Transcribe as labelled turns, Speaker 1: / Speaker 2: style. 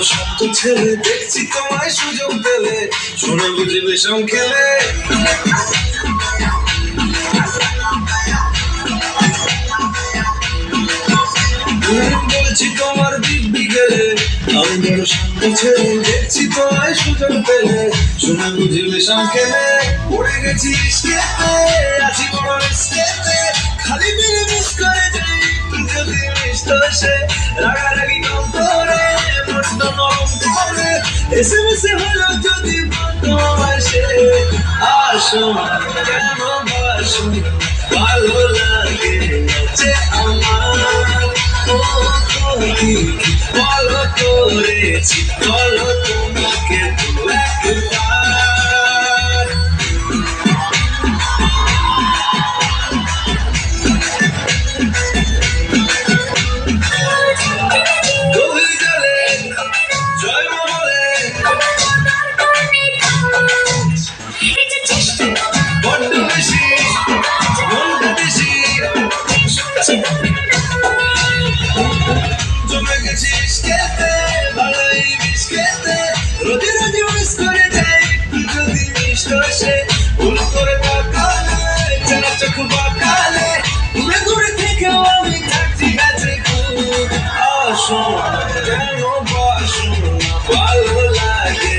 Speaker 1: ছেলে দেখছি, তোমায় সুযোগ পেলে। শুনে বুঝি বিষম খেলে। বলছি তোমার দিব্যি গেলে আমি বড় শান্ত ছেলে দেখছি, তোমায় সুযোগ পেলে। শুনে বুঝি বিষম খেলে। পড়ে গেছি রিস্কেতে আছি বড় রিস্কেতে খালি মেরে মিস করে যাই যদি মিস তো সে রাগারাগি এসে হলো যদি ভালোবাসে আসে কেন বাসো ভালো লাগে যে আমার ও কি বলো করেছি বলো জমে গেছিস খেতে ভালোই বিষ খেতে রোজে রোজে মিস করে যাই যদি মিস সে ভুল করে তাকালে চেনা চোখ বাঁকালে ঘুরে ঘুরে থেকেও আমি থাকছি কাছে আসো কেন বাসো, ভালো লাগে।